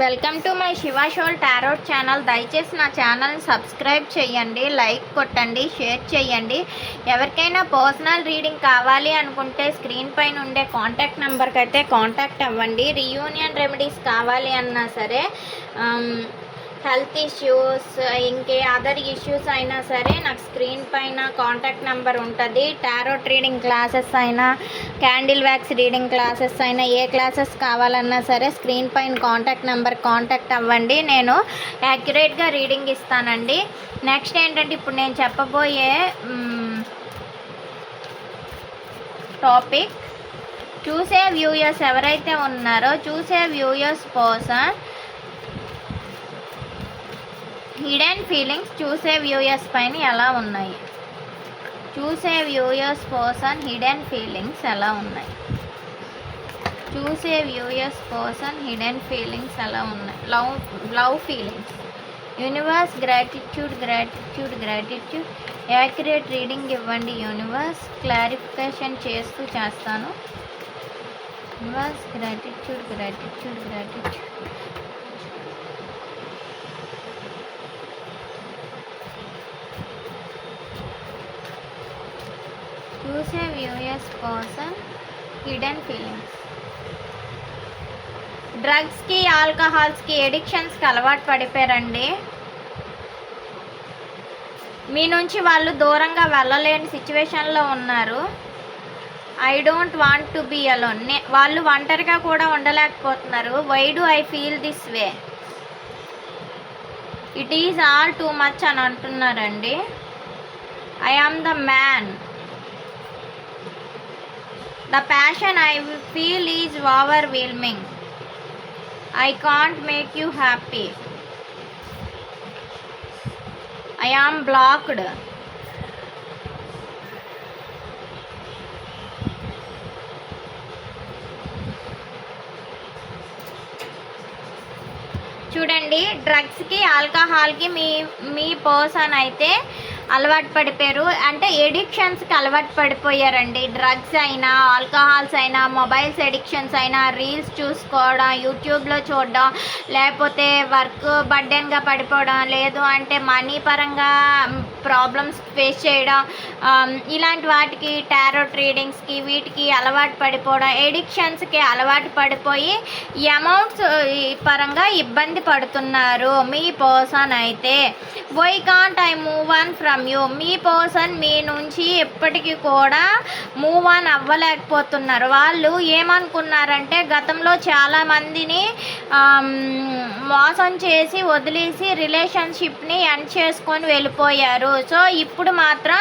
Welcome to my Shiva soul tarot channel. దయచేసి నా ఛానల్ని సబ్స్క్రైబ్ చేయండి లైక్ కొట్టండి షేర్ చేయండి. ఎవరికైనా పర్సనల్ రీడింగ్ కావాలి అనుకుంటే స్క్రీన్ పైన ఉండే కాంటాక్ట్ నెంబర్కి అయితే కాంటాక్ట్ అవ్వండి. రీయూనియన్ రెమెడీస్ కావాలి అన్నా సరే హెల్త్ ఇష్యూస్ ఇంకే అదర్ ఇష్యూస్ అయినా సరే నాకు స్క్రీన్ పైన కాంటాక్ట్ నెంబర్ ఉంటుంది. టారోట్ రీడింగ్ క్లాసెస్ అయినా క్యాండిల్ వ్యాక్స్ రీడింగ్ క్లాసెస్ అయినా ఏ క్లాసెస్ కావాలన్నా సరే స్క్రీన్ పైన కాంటాక్ట్ నెంబర్ కాంటాక్ట్ అవ్వండి. నేను యాక్యురేట్గా రీడింగ్ ఇస్తానండి. నెక్స్ట్ ఏంటంటే ఇప్పుడు నేను చెప్పబోయే టాపిక్ చూసే వ్యూయర్స్ ఎవరైతే ఉన్నారో చూసే వ్యూయర్స్ కోసం హిడెన్ ఫీలింగ్స్ చూసే వ్యూయర్స్ పైన ఎలా ఉన్నాయి? చూసే వ్యూయర్స్ పర్సన్ హిడెన్ ఫీలింగ్స్ ఎలా ఉన్నాయి? చూసే వ్యూయర్స్ పర్సన్ హిడెన్ ఫీలింగ్స్ ఎలా ఉన్నాయి? Love love feelings. Universe gratitude gratitude gratitude. Accurate reading ఇవ్వండి యూనివర్స్. క్లారిఫికేషన్ చేస్తూ చేస్తాను. Universe gratitude gratitude gratitude. చూసే వ్యూయర్స్ కోసం హిడెన్ ఫీలింగ్స్. డ్రగ్స్కి ఆల్కహాల్స్కి ఎడిక్షన్స్కి అలవాటు పడిపోయారండి. మీ నుంచి వాళ్ళు దూరంగా వెళ్ళలేని సిచ్యువేషన్లో ఉన్నారు. I don't want to be alone. వాళ్ళు ఒంటరిగా కూడా ఉండలేకపోతున్నారు. Why do I feel this way? It is all too much అని అంటున్నారండి. I am the man. The passion I feel is overwhelming I can't make you happy I am blocked చూడండి డ్రగ్స్కి ఆల్కహాల్కి మీ మీ person అయితే అలవాటు పడిపోయారు. అంటే ఎడిక్షన్స్కి అలవాటు పడిపోయారండి. డ్రగ్స్ అయినా ఆల్కహాల్స్ అయినా మొబైల్స్ ఎడిక్షన్స్ అయినా రీల్స్ చూసుకోవడం యూట్యూబ్లో చూడడం లేకపోతే వర్క్ బర్డెన్గా పడిపోవడం లేదు అంటే మనీ పరంగా ప్రాబ్లమ్స్ ఫేస్ చేయడం ఇలాంటి వాటికి టారో ట్రేడింగ్స్కి వీటికి అలవాటు పడిపోవడం ఎడిక్షన్స్కి అలవాటు పడిపోయి అమౌంట్స్ పరంగా ఇబ్బంది పడుతున్నారు. మీ పర్సన్ అయితే why can't I move on from you me person మీ నుంచి ఎప్పటికీ కూడా మూవ్ ఆన్ అవ్వలేకపోతున్నారు. వాళ్ళు ఏమనుకున్నారంటే గతంలో చాలామందిని మోసం చేసి వదిలేసి రిలేషన్షిప్ని ఎండ్ చేసుకొని వెళ్ళిపోయారు. సో ఇప్పుడు మాత్రం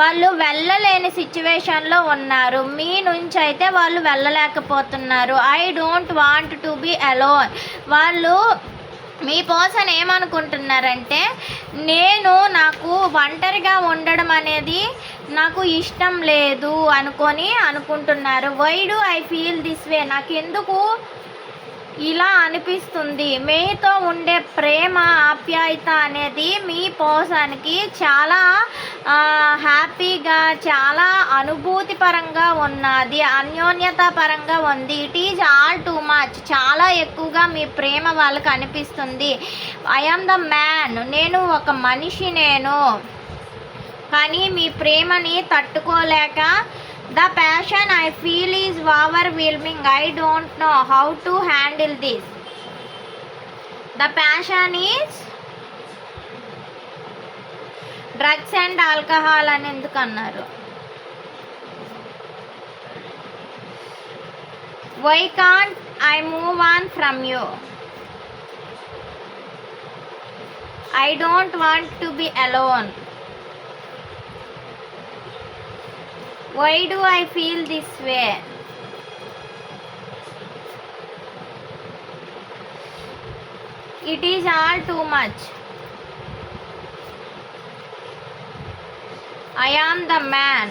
వాళ్ళు వెళ్ళలేని సిచ్యువేషన్లో ఉన్నారు. మీ నుంచి అయితే వాళ్ళు వెళ్ళలేకపోతున్నారు. I don't want to be alone. వాళ్ళు మీ పర్సన్ ఏమనుకుంటున్నారంటే నేను నాకు ఒంటరిగా ఉండడం అనేది నాకు ఇష్టం లేదు అనుకొని అనుకుంటున్నారు. Why do I feel this way నాకు ఎందుకు ఇలా అనిపిస్తుంది. మీతో ఉండే ప్రేమ ఆప్యాయత అనేది మీ పర్సన్కి చాలా హ్యాపీగా చాలా అనుభూతి పరంగా ఉన్నది అన్యోన్యత పరంగా ఉంది. It is all too much చాలా ఎక్కువగా మీ ప్రేమ వాళ్ళకి అనిపిస్తుంది. ఐఎమ్ ద మ్యాన్ నేను ఒక మనిషి నేను. కానీ మీ ప్రేమని తట్టుకోలేక The passion I feel is overwhelming. I don't know how to handle this. The passion is drugs and alcohol అని ఎందుకు అన్నారు why can't I move on from you I don't want to be alone Why do I feel this way? It is all too much. I am the man.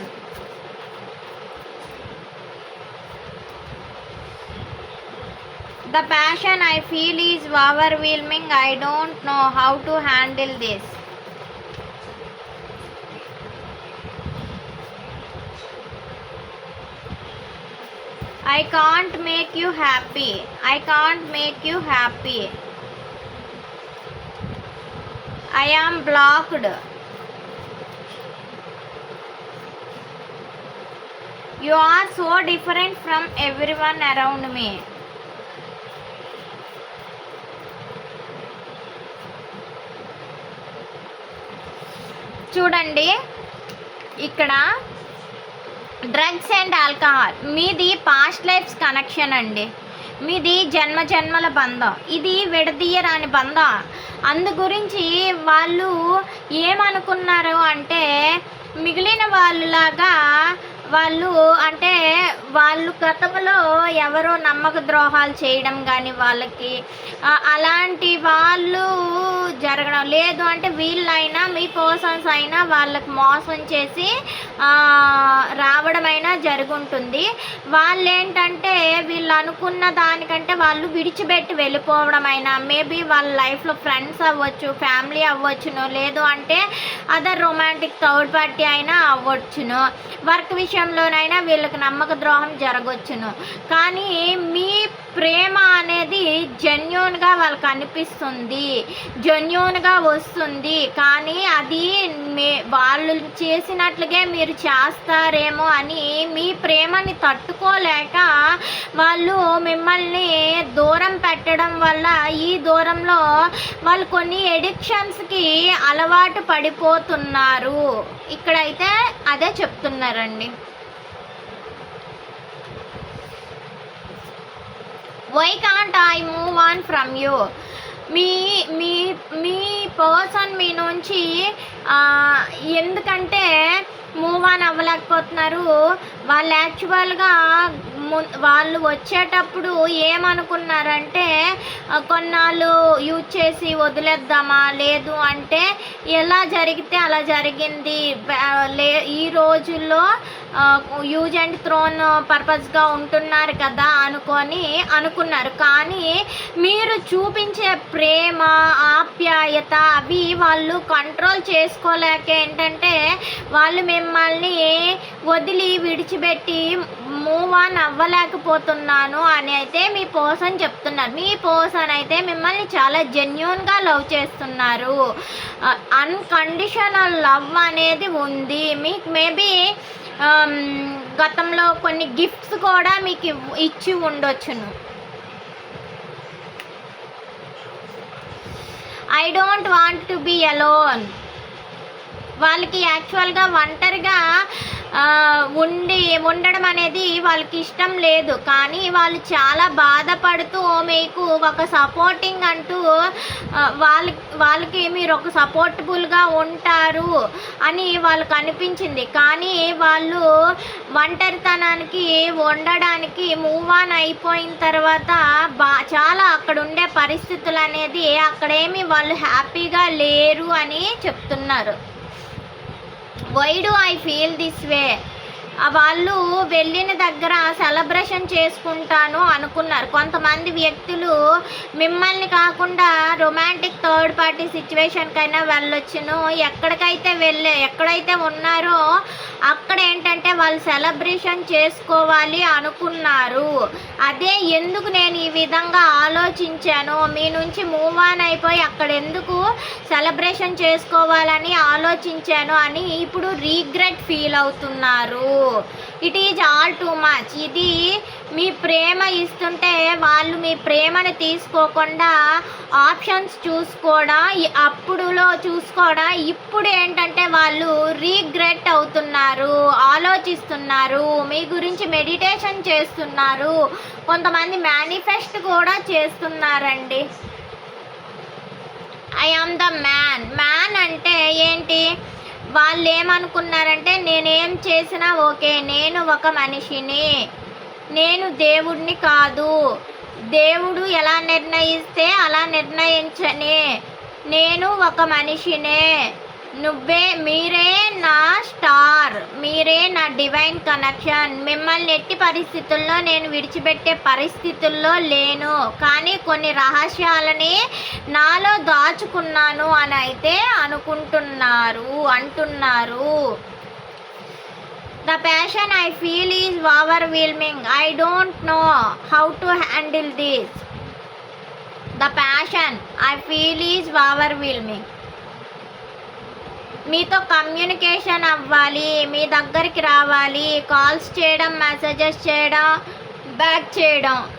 The passion I feel is overwhelming. I don't know how to handle this. I can't make you happy I can't make you happy I am blocked you are so different from everyone around మీ చూడండి ఇక్కడ drugs and alcohol. మీది past lives connection అండి. మీది జన్మ జన్మల బంధం. ఇది విడదీయరాని బంధం. అందు గురించి వాళ్ళు ఏమనుకున్నారు అంటే మిగిలిన వాళ్ళలాగా వాళ్ళు అంటే వాళ్ళు గతంలో ఎవరో నమ్మక ద్రోహాలు చేయడం కానీ వాళ్ళకి అలాంటి వాళ్ళు జరగడం లేదు. అంటే వీళ్ళైనా మీ పర్సన్స్ అయినా వాళ్ళకి మోసం చేసి రావడం రావడమైనా జరుగుంటుంది. వాళ్ళు ఏంటంటే వీళ్ళు అనుకున్న దానికంటే వాళ్ళు విడిచిపెట్టి వెళ్ళిపోవడమైనా మేబీ వాళ్ళ లైఫ్లో ఫ్రెండ్స్ అవ్వచ్చు ఫ్యామిలీ అవ్వచ్చును లేదు అంటే అదర్ రొమాంటిక్ థర్డ్ పార్టీ అయినా అవ్వచ్చును. వర్క్ విషయంలోనైనా వీళ్ళకి నమ్మక ద్రోహం జరగవచ్చును కానీ మీ ప్రేమ అనేది జెన్యున్గా వాళ్ళకి అనిపిస్తుంది. జెన్యున్గా వస్తుంది. కానీ అది మే వాళ్ళు చేసినట్లుగే మీరు చేస్తారేమో అని మీ ప్రేమని తట్టుకోలేక వాళ్ళు మిమ్మల్ని దూరం పెట్టడం వల్ల ఈ దూరంలో వాళ్ళు కొన్ని ఎడిక్షన్స్కి అలవాటు పడిపోతున్నారు. ఇక్కడైతే అదే చెప్తున్నారండి. Why can't I move on from you మీ మీ మీ పర్సన్ మీ నుంచి ఎందుకంటే మూవ్ ఆన్ అవ్వలేకపోతున్నారు. వాళ్ళు యాక్చువల్గా ము- వాళ్ళు వచ్చేటప్పుడు ఏమనుకున్నారంటే కొన్నాళ్ళు యూజ్ చేసి వదిలేద్దామా లేదు అంటే ఎలా జరిగితే అలా జరిగింది. లే ఈ రోజుల్లో యూజ్ అండ్ థ్రోన్ పర్పస్గా ఉంటున్నారు కదా అనుకొని అనుకున్నారు. కానీ మీరు చూపించే ప్రేమ ఆప్యాయత అవి వాళ్ళు కంట్రోల్ చేసుకోలేక ఏంటంటే వాళ్ళు మిమ్మల్ని వదిలి విడిచిపెట్టి మూవ్ ఆన్ అవ్వలేకపోతున్నాను అని అయితే మీ పర్సన్ చెప్తున్నారు. మీ పర్సన్ అయితే మిమ్మల్ని చాలా జెన్యున్గా లవ్ చేస్తున్నారు. అన్కండిషనల్ లవ్ అనేది ఉంది. మీకు మేబీ um, గతంలో కొన్ని గిఫ్ట్స్ కూడా మీకు ఇచ్చి ఉండొచ్చును. I don't want to be alone వాళ్ళకి యాక్చువల్గా ఒంటరిగా ఉండి ఉండడం అనేది వాళ్ళకి ఇష్టం లేదు. కానీ వాళ్ళు చాలా బాధపడుతూ మీకు ఒక సపోర్టింగ్ అంటూ వాళ్ళ వాళ్ళకి వాళ్ళకి మీరు ఒక సపోర్టబుల్గా ఉంటారు అని వాళ్ళకి అనిపించింది. కానీ వాళ్ళు ఒంటరితనానికి ఉండడానికి మూవ్ ఆన్ అయిపోయిన తర్వాత బా చాలా అక్కడ ఉండే పరిస్థితులు అనేది అక్కడేమి వాళ్ళు హ్యాపీగా లేరు అని చెప్తున్నారు. Why do I feel this way వాళ్ళు వెళ్ళిన దగ్గర సెలబ్రేషన్ చేసుకుంటాను అనుకున్నారు. కొంతమంది వ్యక్తులు మిమ్మల్ని కాకుండా రొమాంటిక్ థర్డ్ పార్టీ సిచ్యువేషన్కైనా వెళ్ళొచ్చును. ఎక్కడికైతే వెళ్ళే ఎక్కడైతే ఉన్నారో అక్కడ ఏంటంటే వాళ్ళు సెలబ్రేషన్ చేసుకోవాలి అనుకున్నారు. అదే ఎందుకు నేను ఈ విధంగా ఆలోచించాను? మీ నుంచి మూవ్ ఆన్ అయిపోయి అక్కడ ఎందుకు సెలబ్రేషన్ చేసుకోవాలని ఆలోచించాను అని ఇప్పుడు రీగ్రెట్ ఫీల్ అవుతున్నారు. It is all too much ఇది మీ ప్రేమ ఇస్తుంటే వాళ్ళు మీ ప్రేమను తీసుకోకుండా ఆప్షన్స్ చూసుకోవడం అప్పుడులో చూసుకోవడం ఇప్పుడు ఏంటంటే వాళ్ళు రీగ్రెట్ అవుతున్నారు ఆలోచిస్తున్నారు మీ గురించి మెడిటేషన్ చేస్తున్నారు కొంతమంది మేనిఫెస్ట్ కూడా చేస్తున్నారండి. I am the man man అంటే ఏంటి? వాళ్ళు ఏమనుకున్నారంటే నేనేం చేసినా ఓకే నేను ఒక మనిషిని నేను దేవుడిని కాదు. దేవుడు ఎలా నిర్ణయిస్తే అలా నిర్ణయించని నేను ఒక మనిషినే నువ్వే మీరే నా స్టార్. మీరే నా డివైన్ కనెక్షన్. మిమ్మల్ని ఎట్టి పరిస్థితుల్లో నేను విడిచిపెట్టే పరిస్థితుల్లో లేను. కానీ కొన్ని రహస్యాలని నాలో దాచుకున్నాను అని అయితే అనుకుంటున్నారు అంటున్నారు. The passion I feel is overwhelming I don't know how to handle this the passion I feel is overwhelming మీతో కమ్యూనికేషన్ అవ్వాలి మీ దగ్గరికి రావాలి కాల్స్ చేయడం మెసేజెస్ చేయడం బ్యాక్ చేయడం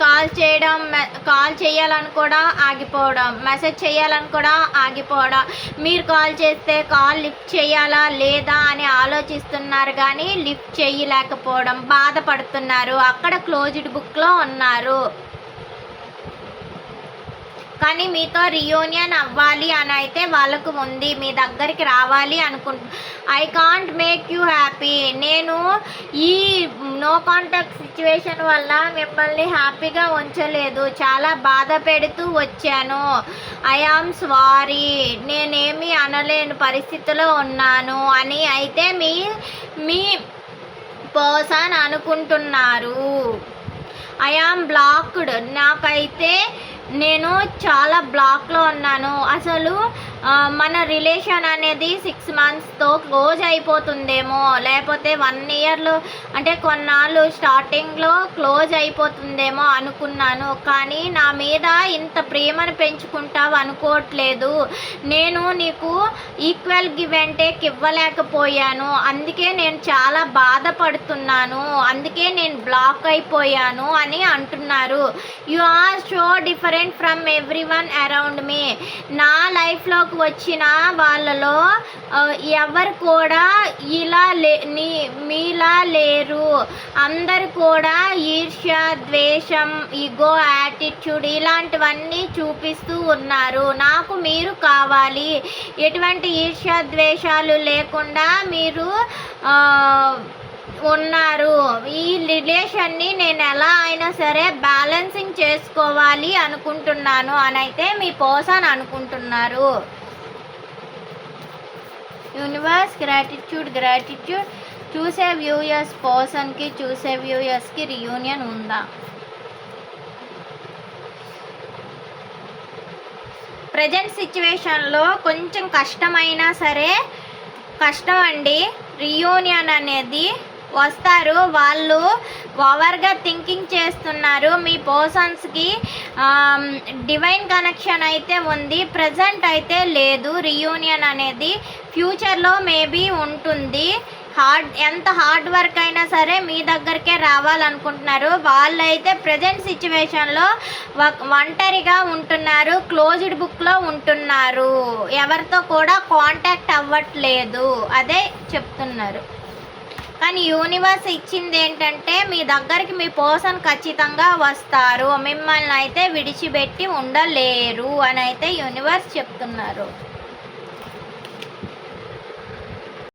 కాల్ చేయడం మె- కాల్ చేయాలని కూడా ఆగిపోవడం మెసేజ్ చేయాలని కూడా ఆగిపోవడం. మీరు కాల్ చేస్తే కాల్ లిఫ్ట్ చేయాలా లేదా అని ఆలోచిస్తున్నారు కానీ లిఫ్ట్ చేయలేకపోవడం బాధపడుతున్నారు. అక్కడ క్లోజ్డ్ బుక్లో ఉన్నారు. కానీ మీతో రియూనియన్ అవ్వాలి అని అయితే వాళ్ళకు ఉంది. మీ దగ్గరికి రావాలి అనుకుంటు I can't make you happy నేను ఈ నో కాంటాక్ట్ సిచ్యువేషన్ వల్ల మిమ్మల్ని హ్యాపీగా ఉంచలేదు. చాలా బాధ పెడుతూ వచ్చాను. ఐ ఆమ్ సారీ నేనేమి అనలేని పరిస్థితిలో ఉన్నాను అని అయితే మీ మీ పర్సన్ అనుకుంటున్నారు. ఐ ఆమ్ బ్లాక్డ్ నాకైతే నేను చాలా బ్లాక్లో ఉన్నాను. అసలు మన రిలేషన్ అనేది సిక్స్ మంత్స్తో క్లోజ్ అయిపోతుందేమో. లేకపోతే వన్ ఇయర్లో అంటే కొన్నాళ్ళు స్టార్టింగ్లో క్లోజ్ అయిపోతుందేమో అనుకున్నాను. కానీ నా మీద ఇంత ప్రేమను పెంచుకుంటావు అనుకోవట్లేదు. నేను నీకు ఈక్వల్ గివ్ అండ్ టేక్ ఇవ్వలేకపోయాను. అందుకే నేను చాలా బాధపడుతున్నాను. అందుకే నేను బ్లాక్ అయిపోయాను అని అంటున్నారు. You are so different from everyone around మీ నా లైఫ్లోకి వచ్చిన వాళ్ళలో ఎవరు కూడా ఇలా లే నీ మీలా లేరు. అందరు కూడా ఈర్ష్య ద్వేషం ఇగో యాటిట్యూడ్ ఇలాంటివన్నీ చూపిస్తూ ఉన్నారు. నాకు మీరు కావాలి. ఎటువంటి ఈర్ష్య ద్వేషాలు లేకుండా మీరు ఉన్నారు. ఈ రిలేషన్ని నేను ఎలా అయినా సరే బ్యాలెన్సింగ్ చేసుకోవాలి అనుకుంటున్నాను అని అయితే మీ పర్సన్ అనుకుంటున్నారు. యూనివర్స్ గ్రాటిట్యూడ్ గ్రాటిట్యూడ్ చూసే వ్యూయర్స్ పర్సన్కి చూసే వ్యూయర్స్కి రియూనియన్ ఉందా? ప్రజెంట్ సిచ్యువేషన్లో కొంచెం కష్టమైనా సరే కష్టం అండి. రియూనియన్ అనేది వస్తారు. వాళ్ళు ఓవర్గా థింకింగ్ చేస్తున్నారు. మీ పర్సన్స్కి డివైన్ కనెక్షన్ అయితే ఉంది. ప్రజెంట్ అయితే లేదు. రియూనియన్ అనేది ఫ్యూచర్లో మేబీ ఉంటుంది. హార్డ్ ఎంత హార్డ్ వర్క్ అయినా సరే మీ దగ్గరికే రావాలనుకుంటున్నారు. వాళ్ళైతే ప్రజెంట్ సిచ్యువేషన్లో ఒంటరిగా ఉంటున్నారు. క్లోజ్డ్ బుక్లో ఉంటున్నారు. ఎవరితో కూడా కాంటాక్ట్ అవ్వట్లేదు. అదే చెప్తున్నారు. కానీ యూనివర్స్ ఇచ్చింది ఏంటంటే మీ దగ్గరికి మీ పర్సన్ ఖచ్చితంగా వస్తారు. మిమ్మల్ని అయితే విడిచిపెట్టి ఉండలేరు అని అయితే యూనివర్స్ చెప్తున్నారు.